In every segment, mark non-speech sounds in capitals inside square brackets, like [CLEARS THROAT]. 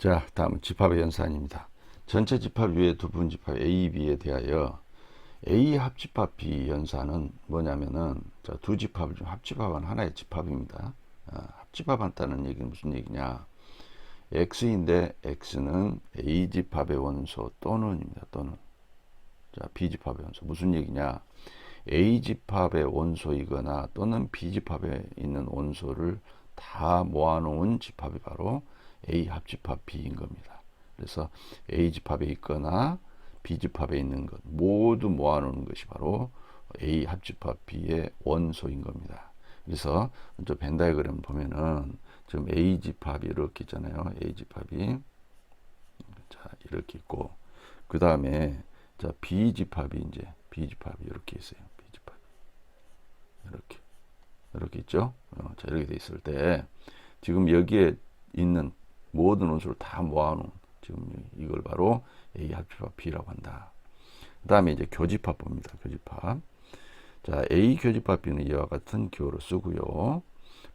자, 다음은 집합의 연산입니다. 전체 집합 위에 두 부분 집합 A, B에 대하여 A 합집합 B 연산은 뭐냐면은 자, 두 집합을 좀 합집합한 하나의 집합입니다. 아, 합집합한다는 얘기는 무슨 얘기냐? X인데 X는 A 집합의 원소 또는입니다. 또는 자, B 집합의 원소 무슨 얘기냐? A 집합의 원소이거나 또는 B 집합에 있는 원소를 다 모아놓은 집합이 바로 A 합집합 B인 겁니다. 그래서 A 집합에 있거나 B 집합에 있는 것 모두 모아놓는 것이 바로 A 합집합 B의 원소인 겁니다. 그래서 저 벤다이그램 보면은 지금 A 집합이 이렇게 있잖아요. A 집합이 자 이렇게 있고 그 다음에 자 B 집합이 이제 B 집합이 이렇게 있어요. B 집합 이렇게 이렇게 있죠. 어, 자 이렇게 돼 있을 때 지금 여기에 있는 모든 원소를 다 모아놓은 지금 이걸 바로 A 합집합 B라고 한다. 그 다음에 이제 교집합 봅니다. 교집합. 자, A 교집합 B는 이와 같은 기호를 쓰고요.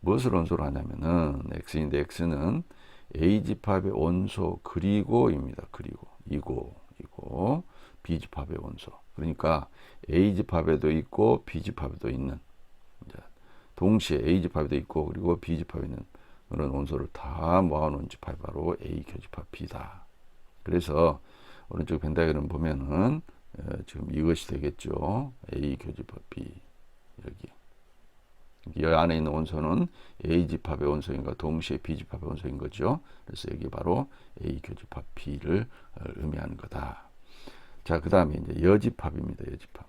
무엇을 원소로 하냐면은 X인데 X는 A 집합의 원소 그리고입니다. 그리고 이고 이고 B 집합의 원소. 그러니까 A 집합에도 있고 B 집합에도 있는 동시에 A 집합에도 있고 그리고 B 집합에 있는 그런 원소를 다 모아놓은 집합이 바로 A 교집합 B다. 그래서 오른쪽 벤다그램 보면은 어, 지금 이것이 되겠죠. A 교집합 B 여기 이 안에 있는 원소는 A 집합의 원소인가 동시에 B 집합의 원소인 거죠. 그래서 여기 바로 A 교집합 B를 어, 의미하는 거다. 자, 그 다음에 이제 여집합입니다. 여집합.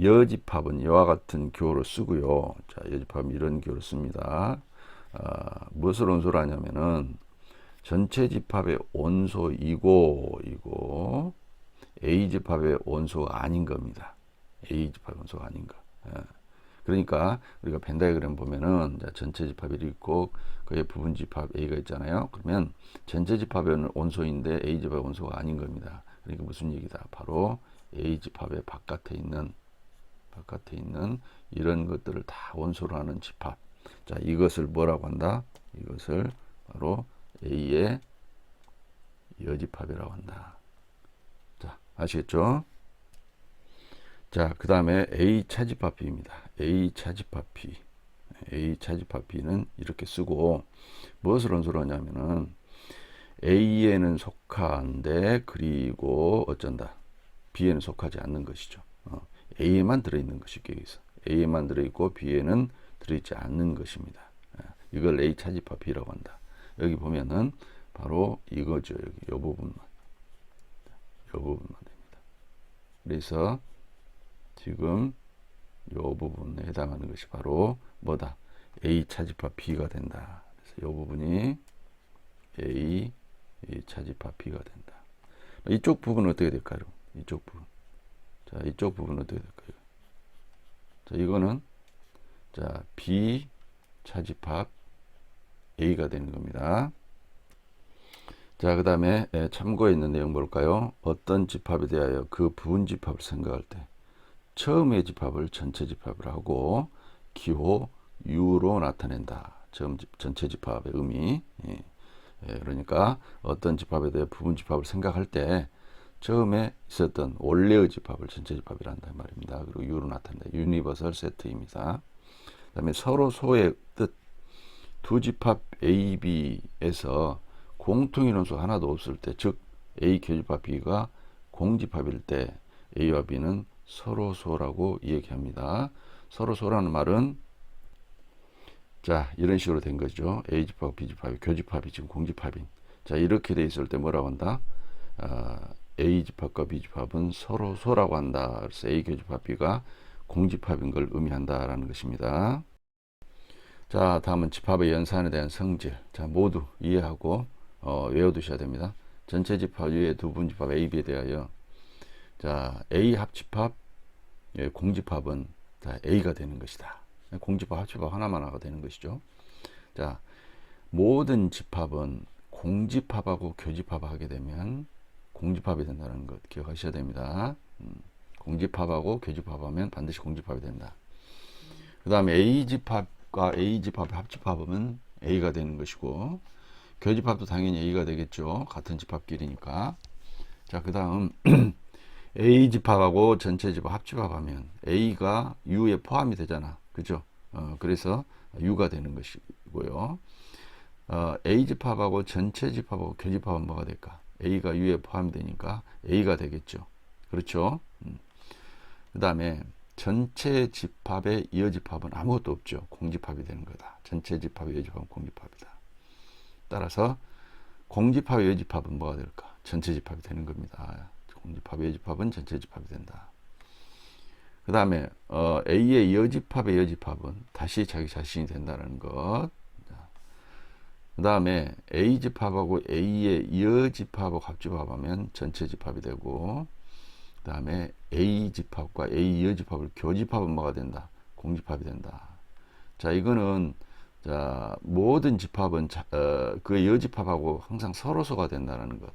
여집합은 이와 같은 교를 쓰고요. 자, 여집합은 이런 교를 씁니다. 아, 무엇을 원소로 하냐면은 전체 집합의 원소이고 이고 A 집합의 원소가 아닌 겁니다. A 집합의 원소가 아닌 거. 예. 그러니까 우리가 벤다이그램 보면은 전체 집합이 있고 그의 부분 집합 A가 있잖아요. 그러면 전체 집합의 원소인데 A 집합의 원소가 아닌 겁니다. 그러니까 무슨 얘기다? 바로 A 집합의 바깥에 있는 바깥에 있는 이런 것들을 다 원소로 하는 집합. 자, 이것을 뭐라고 한다? 이것을 바로 A의 여집합이라고 한다. 자, 아시겠죠? 자, 그 다음에 A 차집합 B입니다. A 차집합 B. A 차집합 B는 이렇게 쓰고 무엇을 원소로 하냐면은 A에는 속한데 그리고 어쩐다. B에는 속하지 않는 것이죠. 어, A에만 들어있는 것이 여기서 A에만 들어있고 B에는 들어있지 않는 것입니다. 예, 이걸 A 차집합 B라고 한다. 여기 보면은 바로 이거죠. 여기 이 부분만. 이 부분만 됩니다. 그래서 지금 이 부분에 해당하는 것이 바로 뭐다? A 차집합 B가 된다. 그래서 이 부분이 A, 차집합 B가 된다. 이쪽 부분은 어떻게 될까요? 이쪽 부분. 자, 이쪽 부분은 어떻게 될까요? 자, 이거는 자, B 차집합 A가 되는 겁니다. 자, 그 다음에 참고에 있는 내용 볼까요? 어떤 집합에 대하여 그 부분 집합을 생각할 때 처음의 집합을 전체 집합을 하고 기호 U로 나타낸다. 전체 집합의 의미. 예. 예, 그러니까 어떤 집합에 대해 부분 집합을 생각할 때 처음에 있었던 원래의 집합을 전체 집합이라 한다 말입니다. 그리고 U로 나타낸다. 유니버설 세트입니다. 그 다음에 서로 소의 뜻. 두 집합 A, B에서 원소 하나도 없을 때, 즉 A 교집합 B가 공집합일 때 A와 B는 서로 소라고 얘기합니다. 서로 소라는 말은 자 이런 식으로 된 거죠. A 집합, B 집합이 교집합이 지금 공집합인. 자 이렇게 돼 있을 때 뭐라고 한다? 아, A 집합과 B 집합은 서로 소라고 한다. 그래서 A 교집합 B가 공집합인 걸 의미한다라는 것입니다. 자, 다음은 집합의 연산에 대한 성질. 자, 모두 이해하고 어, 외워두셔야 됩니다. 전체 집합 위에 두 분 집합 A, B에 대하여 자, A 합집합, 예, 공집합은 자, A가 되는 것이다. 공집합, 합집합 하나만 하가 되는 것이죠. 자, 모든 집합은 공집합하고 교집합하게 되면 공집합이 된다는 것 기억하셔야 됩니다. 음, 공집합하고 교집합하면 반드시 공집합이 된다. 그 다음에 A 집합 과 A 집합의 합집합은 A가 되는 것이고 교집합도 당연히 A가 되겠죠. 같은 집합끼리니까. 자, 그 다음 A [CLEARS THROAT] 집합하고 전체 집합 합집합하면 A가 U에 포함이 되잖아. 그죠? 어, 그래서 U가 되는 것이고요. 어, A 집합하고 전체 집합하고 교집합은 뭐가 될까? A가 U에 포함이 되니까 A가 되겠죠. 그렇죠? 음. 그 다음에 전체 집합의 이어집합은 아무것도 없죠. 공집합이 되는 거다. 전체 집합의 이어집합은 공집합이다. 따라서 공집합의 이어집합은 뭐가 될까? 전체 집합이 되는 겁니다. 공집합의 이어집합은 전체 집합이 된다. 그 다음에 어, A의 이어집합의 이어집합은 다시 자기 자신이 된다는 것. 그 다음에 A 집합하고 A의 이어집합하고 합집합하면 전체 집합이 되고 그 다음에 A 집합과 A 이어 집합을 교집합은 뭐가 된다? 공집합이 된다. 자, 이거는 자, 모든 집합은 자, 어, 그 이어 집합하고 항상 서로소가 된다는 것.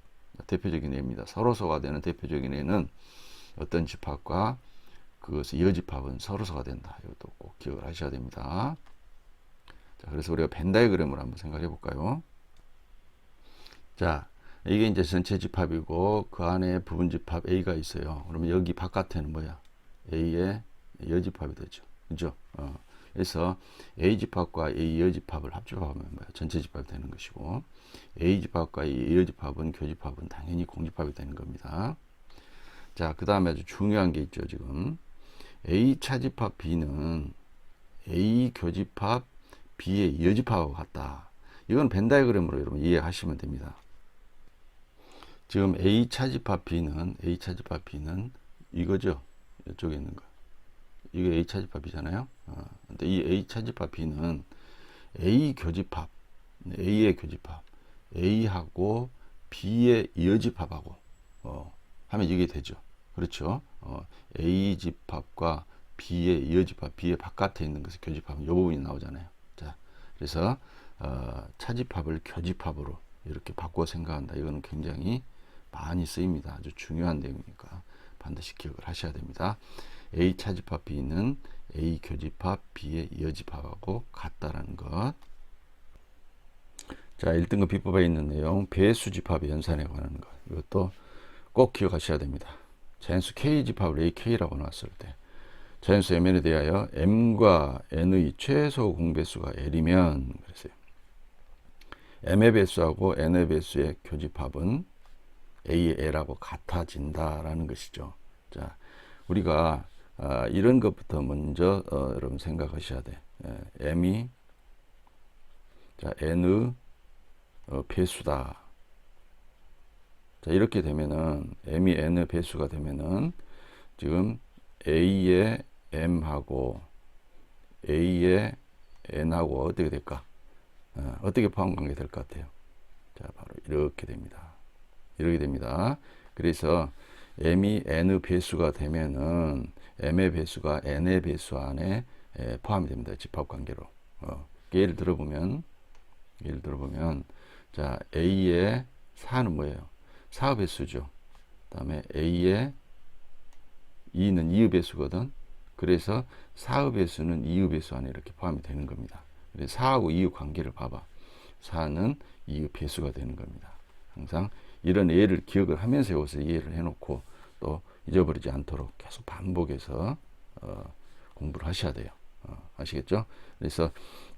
대표적인 예입니다. 서로소가 되는 대표적인 예는 어떤 집합과 그것의 이어 집합은 서로소가 된다. 이것도 꼭 기억을 하셔야 됩니다. 자, 그래서 우리가 벤 다이그램을 한번 생각해 볼까요? 자, 이게 이제 전체 집합이고 그 안에 부분 집합 A가 있어요. 그러면 여기 바깥에는 뭐야? A의 여집합이 되죠. 그죠? 어. 그래서 A 집합과 A 여집합을 합집합하면 뭐야? 전체 집합이 되는 것이고 A 집합과 A 여집합은 교집합은 당연히 공집합이 되는 겁니다. 자, 그 다음에 아주 중요한 게 있죠, 지금. A 차집합 B는 A 교집합 B의 여집합하고 같다. 이건 벤 다이그램으로 여러분 이해하시면 됩니다. 지금 A 차집합 B는 A 차집합 B는 이거죠. 이쪽에 있는 거. 이게 A 차집합이잖아요. 어, 근데 이 A 차집합 B는 A 교집합, A의 교집합, A하고 B의 이어집합하고 어, 하면 이게 되죠. 그렇죠. 어, A 집합과 B의 이어집합, B의 바깥에 있는 것을 교집합은 이 부분이 나오잖아요. 자, 그래서 어, 차집합을 교집합으로 이렇게 바꿔 생각한다. 이거는 굉장히 많이 쓰입니다. 아주 중요한 내용이니까 반드시 기억을 하셔야 됩니다. A 차집합 B는 A 교집합 B의 이어집합하고 같다라는 것. 자, 1등급 비법에 있는 내용, 배수 집합의 연산에 관한 것. 이것도 꼭 기억하셔야 됩니다. 자연수 K 집합을 AK라고 나왔을 때, 자연수 Mn에 대하여 M과 N의 최소 공배수가 L이면, 그랬어요. M의 배수하고 N의 배수의 교집합은 AL하고 같아진다라는 것이죠. 자, 우리가 아, 이런 것부터 먼저 어, 여러분 생각하셔야 돼. 예, M이 자 N의 어, 배수다. 자 이렇게 되면은 M이 N의 배수가 되면은 지금 A의 M하고 A의 N하고 어떻게 될까? 어, 어떻게 포함 관계 될 것 같아요? 자 바로 이렇게 됩니다. 이렇게 됩니다. 그래서 m이 n의 배수가 되면은 m의 배수가 n의 배수 안에 포함이 됩니다. 집합 관계로. 어, 예를 들어보면 예를 들어보면 자 a의 4는 뭐예요? 4의 배수죠. 그다음에 a의 2는 2의 배수거든. 그래서 4의 배수는 2의 배수 안에 이렇게 포함이 되는 겁니다. 그래서 4하고 2의 관계를 봐봐. 4는 2의 배수가 되는 겁니다. 항상 이런 예를 기억을 하면서 여기서 이해를 해놓고 또 잊어버리지 않도록 계속 반복해서 어, 공부를 하셔야 돼요. 어, 아시겠죠? 그래서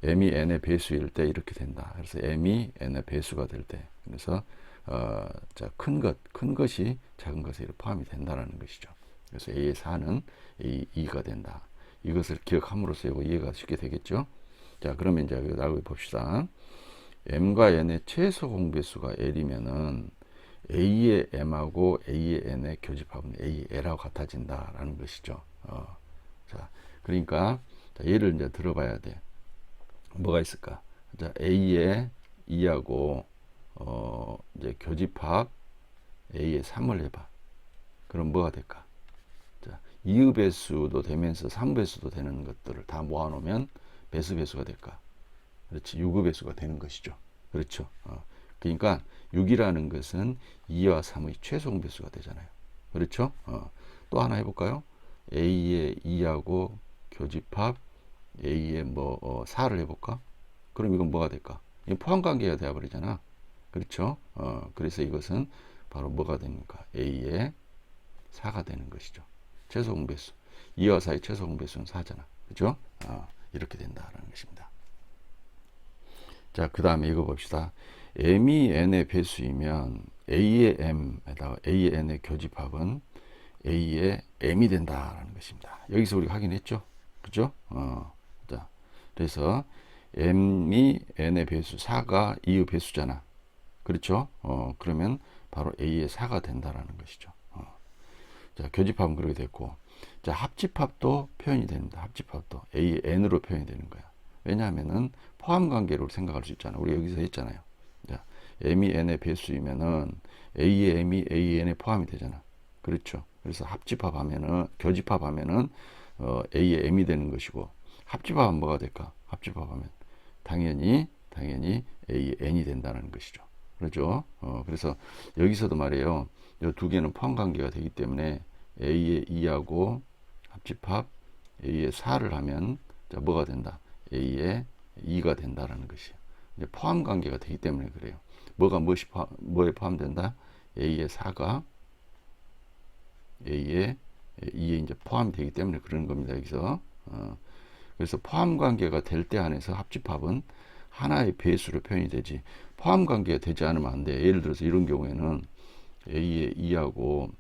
m이 n의 배수일 때 이렇게 된다. 그래서 m이 n의 배수가 될 때, 그래서 어, 자, 큰 것, 큰 것이 작은 것에 포함이 된다는 것이죠. 그래서 a의 4는 a 2가 된다. 이것을 기억함으로써 이해가 쉽게 되겠죠? 자, 그러면 이제 나를 봅시다. m과 n의 최소 공배수가 l이면은 A의 M하고 A의 N의 교집합은 AL하고 같아진다라는 것이죠. 어, 자, 그러니까 자, 예를 이제 들어봐야 돼. 뭐가 있을까? 자, A의 2하고 어, 이제 교집합 A의 3을 해봐. 그럼 뭐가 될까? 자, 2의 배수도 되면서 3 배수도 되는 것들을 다 모아놓으면 배수 배수가 될까? 그렇지, 6의 배수가 되는 것이죠. 그렇죠. 어. 그러니까 6이라는 것은 2와 3의 최소 공배수가 되잖아요. 그렇죠? 어. 또 하나 해볼까요? A의 2하고 교집합 A의 뭐 어, 4를 해볼까? 그럼 이건 뭐가 될까? 이 포함관계가 되어버리잖아. 그렇죠? 어, 그래서 이것은 바로 뭐가 됩니까? A의 4가 되는 것이죠. 최소 공배수. 2와 4의 최소 공배수는 4잖아. 그죠? 어, 이렇게 된다라는 것입니다. 자, 그 다음에 이거 봅시다. M이 n의 배수이면 a의 m에다가 a의 n의 교집합은 a의 m이 된다라는 것입니다. 여기서 우리 확인했죠? 그죠? 어, 자, 그래서 m이 n의 배수 4가 2의 배수잖아. 그렇죠? 어, 그러면 바로 a의 4가 된다라는 것이죠. 어. 자, 교집합은 그렇게 됐고, 자, 합집합도 표현이 됩니다. 합집합도 a의 n으로 표현이 되는 거야. 왜냐하면은 포함 관계로 생각할 수 있잖아. 우리 여기서 했잖아요. 자, m이 n의 배수이면은 a의 m이 a의 n에 포함이 되잖아. 그렇죠. 그래서 합집합하면은 교집합하면은 어, a의 m이 되는 것이고 합집합은 뭐가 될까? 합집합하면 당연히 당연히 a의 n이 된다는 것이죠. 그렇죠. 어, 그래서 여기서도 말이에요. 이 두 개는 포함 관계가 되기 때문에 a의 2하고 합집합 a의 4를 하면 자, 뭐가 된다? a의 2가 된다라는 것이에요. 포함 관계가 되기 때문에 그래요. 뭐가 무엇이 포함, 뭐에 포함된다? a의 4가 a의 2에 이제 포함이 되기 때문에 그런 겁니다. 여기서 어, 그래서 포함 관계가 될 때 안에서 합집합은 하나의 배수로 표현이 되지 포함 관계가 되지 않으면 안 돼. 예를 들어서 이런 경우에는 a의 2하고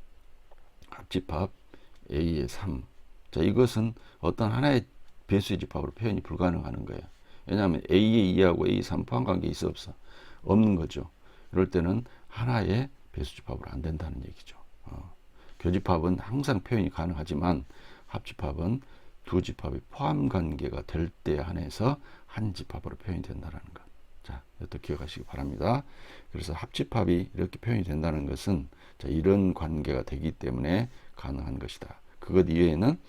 합집합 a의 3. 자, 이것은 어떤 하나의 배수의 집합으로 표현이 불가능하는 거예요. 왜냐하면 a의 2하고 a 3 포함 관계 있어 없어? 없는 거죠. 그럴 때는 하나의 배수 집합으로 안 된다는 얘기죠. 어. 교집합은 항상 표현이 가능하지만 합집합은 두 집합이 포함 관계가 될 때 한해서 한 집합으로 표현이 된다는 것. 자, 이것도 기억하시기 바랍니다. 그래서 합집합이 이렇게 표현이 된다는 것은 자, 이런 관계가 되기 때문에 가능한 것이다. 그것 이외에는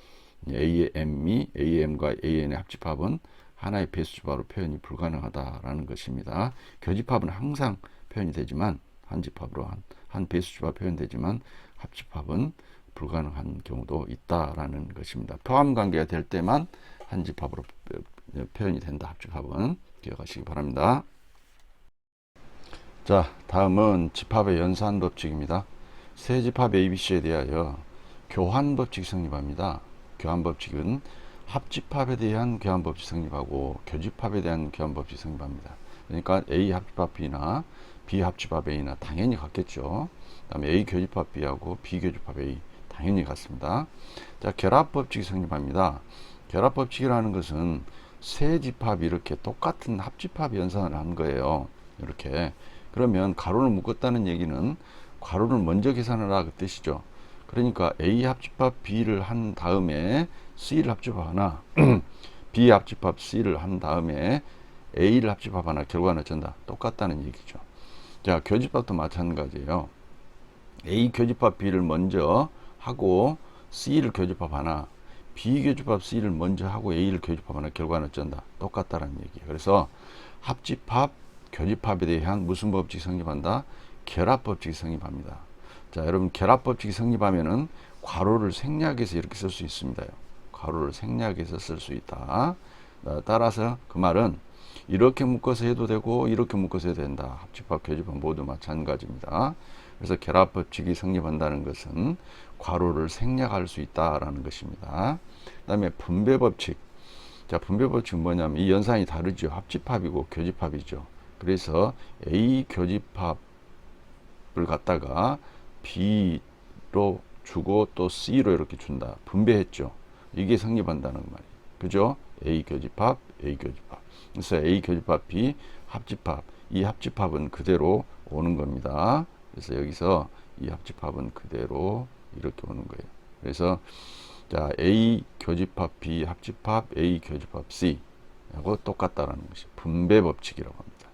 A의 M이 AM과 AN의 합집합은 하나의 배수집합으로 표현이 불가능하다라는 것입니다. 교집합은 항상 표현이 되지만 한 집합으로 한, 한 배수집합 표현되지만 합집합은 불가능한 경우도 있다라는 것입니다. 포함 관계가 될 때만 한 집합으로 표현이 된다. 합집합은 기억하시기 바랍니다. 자, 다음은 집합의 연산 법칙입니다. 세 집합 ABC에 대하여 교환 법칙 성립합니다. 교환 법칙은 합집합에 대한 교환 법칙 성립하고 교집합에 대한 교환 법칙 성립합니다. 그러니까 A 합집합 B나 B 합집합 A나 당연히 같겠죠. 그다음에 A 교집합 B하고 B 교집합 A 당연히 같습니다. 자, 결합 법칙이 성립합니다. 결합 법칙이라는 것은 세 집합이 이렇게 똑같은 합집합 연산을 한 거예요. 이렇게. 그러면 가로를 묶었다는 얘기는 가로를 먼저 계산하라 그 뜻이죠. 그러니까 A 합집합 B를 한 다음에 C를 합집합하나 [CLEARS THROAT] B 합집합 C를 한 다음에 A를 합집합하나 결과는 어쩐다. 똑같다는 얘기죠. 자, 교집합도 마찬가지예요. A 교집합 B를 먼저 하고 C를 교집합하나 B 교집합 C를 먼저 하고 A를 교집합하나 결과는 어쩐다. 똑같다는 얘기예요. 그래서 합집합, 교집합에 대한 무슨 법칙이 성립한다? 결합 법칙이 성립합니다. 자, 여러분 결합 법칙이 성립하면은 괄호를 생략해서 이렇게 쓸 수 있습니다. 괄호를 생략해서 쓸 수 있다. 따라서 그 말은 이렇게 묶어서 해도 되고 이렇게 묶어서 해도 된다. 합집합, 교집합 모두 마찬가지입니다. 그래서 결합 법칙이 성립한다는 것은 괄호를 생략할 수 있다라는 것입니다. 그다음에 분배 법칙. 자, 분배 법칙은 뭐냐면 이 연산이 다르죠. 합집합이고 교집합이죠. 그래서 A 교집합을 갖다가 B로 주고 또 C로 이렇게 준다. 분배했죠. 이게 성립한다는 말이에요. 그죠? A 교집합, A 교집합. 그래서 A 교집합, B 합집합. 이 합집합은 그대로 오는 겁니다. 그래서 여기서 이 합집합은 그대로 이렇게 오는 거예요. 그래서 자 A 교집합 B 합집합 A 교집합 C 하고 똑같다라는 것이 분배 법칙이라고 합니다.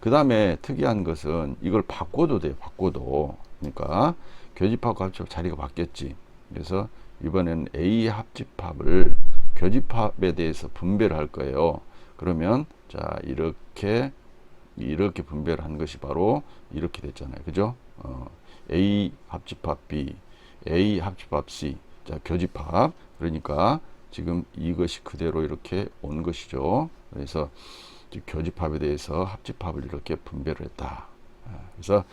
그 다음에 특이한 것은 이걸 바꿔도 돼요. 바꿔도 그러니까 교집합과 합집합 자리가 바뀌었지. 그래서 이번엔 A 합집합을 교집합에 대해서 분배를 할 거예요. 그러면 자 이렇게 이렇게 분배를 한 것이 바로 이렇게 됐잖아요. 그죠? 어, A 합집합 B, A 합집합 C. 자, 교집합. 그러니까 지금 이것이 그대로 이렇게 온 것이죠. 그래서 교집합에 대해서 합집합을 이렇게 분배를 했다. 그래서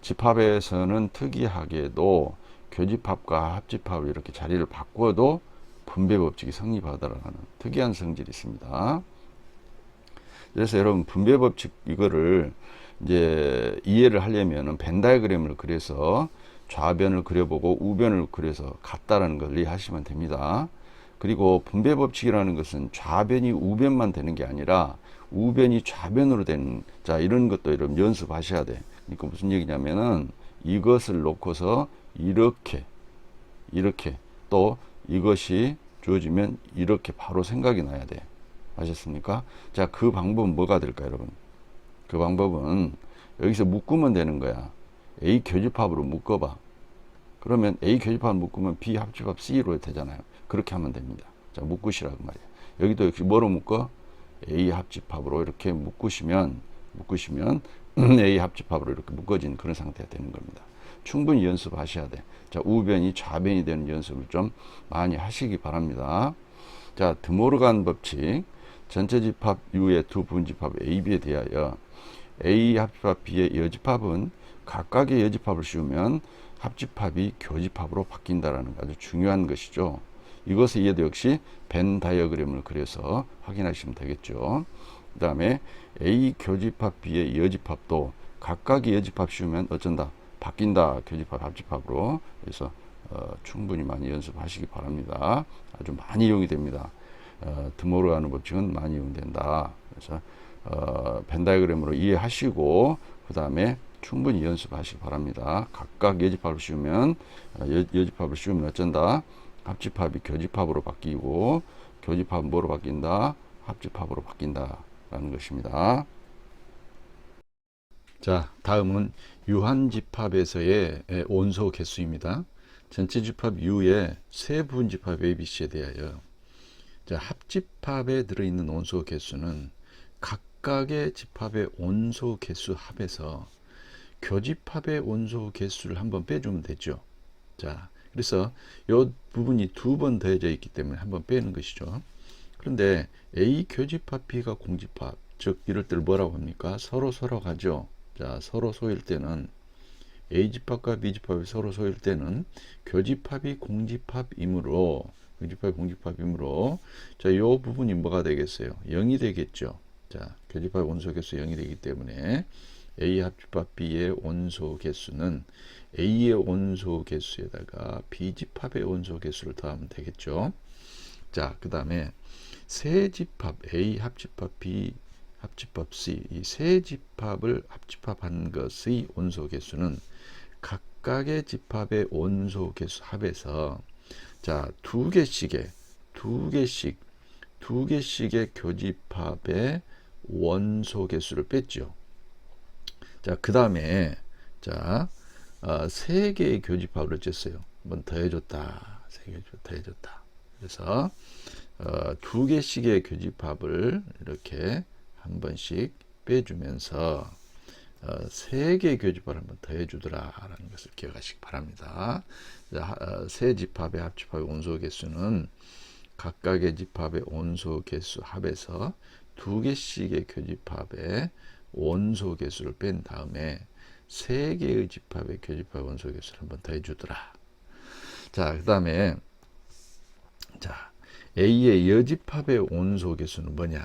집합에서는 특이하게도 교집합과 합집합을 이렇게 자리를 바꿔도 분배 법칙이 성립하다라는 특이한 성질이 있습니다. 그래서 여러분 분배 법칙 이거를 이제 이해를 하려면은 벤 다이그램을 그려서 좌변을 그려보고 우변을 그려서 같다라는 걸 이해하시면 됩니다. 그리고 분배 법칙이라는 것은 좌변이 우변만 되는 게 아니라 우변이 좌변으로 되는 자 이런 것도 여러분 연습하셔야 돼. 그러니까 무슨 얘기냐면은 이것을 놓고서 이렇게 이렇게 또 이것이 주어지면 이렇게 바로 생각이 나야 돼. 아셨습니까? 자, 그 방법은 뭐가 될까, 여러분? 그 방법은 여기서 묶으면 되는 거야. A 교집합으로 묶어봐. 그러면 A 교집합을 묶으면 B 합집합 C로 되잖아요. 그렇게 하면 됩니다. 자, 묶으시라고 말이야. 여기도 역시 뭐로 묶어? A 합집합으로 이렇게 묶으시면, 묶으시면 [CLEARS THROAT] A 합집합으로 이렇게 묶어진 그런 상태가 되는 겁니다. 충분히 연습하셔야 돼. 자, 우변이 좌변이 되는 연습을 좀 많이 하시기 바랍니다. 자, 드모르간 법칙. 전체 집합 U의 두 부분 집합 A, B에 대하여 A 합집합 B의 여집합은 각각의 여집합을 씌우면 합집합이 교집합으로 바뀐다라는 아주 중요한 것이죠. 이것의 이해도 역시 벤 다이어그램을 그려서 확인하시면 되겠죠. 그 다음에 A 교집합 B의 여집합도 각각의 여집합 씌우면 어쩐다? 바뀐다. 교집합, 합집합으로. 그래서 어, 충분히 많이 연습하시기 바랍니다. 아주 많이 이용이 됩니다. 어, 드모르가는 법칙은 많이 이용된다. 그래서 어, 벤다이그램으로 이해하시고 그 다음에 충분히 연습하시기 바랍니다. 각각 여집합을 씌우면 어, 여, 여집합을 씌우면 어쩐다? 합집합이 교집합으로 바뀌고 교집합은 뭐로 바뀐다? 합집합으로 바뀐다라는 것입니다. 자, 다음은 유한집합에서의 온소 개수입니다. 전체 집합 U의 세 부분 집합 ABC에 대하여 자, 합집합에 들어있는 온소 개수는 각각의 집합의 온소 개수 합에서 교집합의 온소 개수를 한번 빼주면 되죠. 자, 그래서 이 부분이 두 번 더해져 있기 때문에 한번 빼는 것이죠. 그런데 A 교집합 B가 공집합, 즉 이럴 때를 뭐라고 합니까? 서로 서로 가죠. 자, 서로 소일 때는 A 집합과 B 집합이 서로 소일 때는 교집합이 공집합이므로 교집합이 공집합이므로 자, 이 부분이 뭐가 되겠어요? 0이 되겠죠. 자, 교집합 원소 개수 0이 되기 때문에 A 합집합 B의 원소 개수는 A의 원소 개수에다가 B 집합의 원소 개수를 더하면 되겠죠. 자, 그 다음에 세 집합 A 합집합 B 합집합 C 이 세 집합을 합집합한 것의 원소 개수는 각각의 집합의 원소 개수 합에서 자, 두 개씩의 두 개씩 두 개씩의 교집합의 원소 개수를 뺐죠. 자, 그 다음에 자, 어, 세 개의 교집합을 쨌어요. 한번 더해줬다. 세 개 더해줬다. 그래서 어, 두 개씩의 교집합을 이렇게 한 번씩 빼주면서 어, 세 개의 교집합을 한번 더해주더라라는 것을 기억하시기 바랍니다. 자, 어, 세 집합의 합집합의 온소 개수는 각각의 집합의 온소 개수 합에서 두 개씩의 교집합의 원소 개수를 뺀 다음에 세 개의 집합의 교집합 원소 개수를 한번 더해 주더라. 자, 그 다음에 자 A의 여집합의 원소 개수는 뭐냐?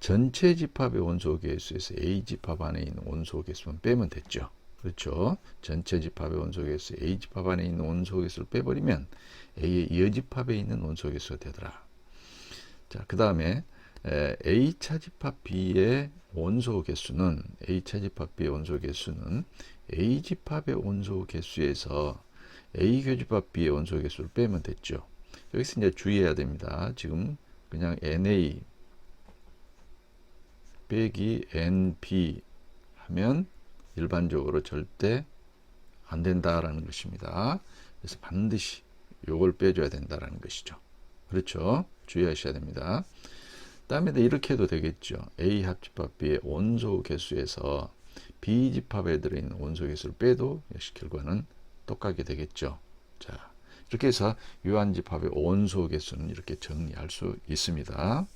전체 집합의 원소 개수에서 A 집합 안에 있는 원소 개수만 빼면 됐죠. 그렇죠? 전체 집합의 원소 개수 A 집합 안에 있는 원소 개수를 빼버리면 A의 여집합에 있는 원소 개수가 되더라. 자, 그 다음에 A차 집합 B의 원소 개수는 A차 집합 B의 원소 개수는 A 집합의 원소 개수에서 A 교집합 B의 원소 개수를 빼면 됐죠. 여기서 이제 주의해야 됩니다. 지금 그냥 NA 빼기 NB 하면 일반적으로 절대 안 된다라는 것입니다. 그래서 반드시 요걸 빼줘야 된다라는 것이죠. 그렇죠? 주의하셔야 됩니다. 다음에 이렇게 해도 되겠죠. A 합집합 B의 원소 개수에서 B 집합에 들어있는 원소 개수를 빼도 역시 결과는 똑같게 되겠죠. 자, 이렇게 해서 유한 집합의 원소 개수는 이렇게 정리할 수 있습니다.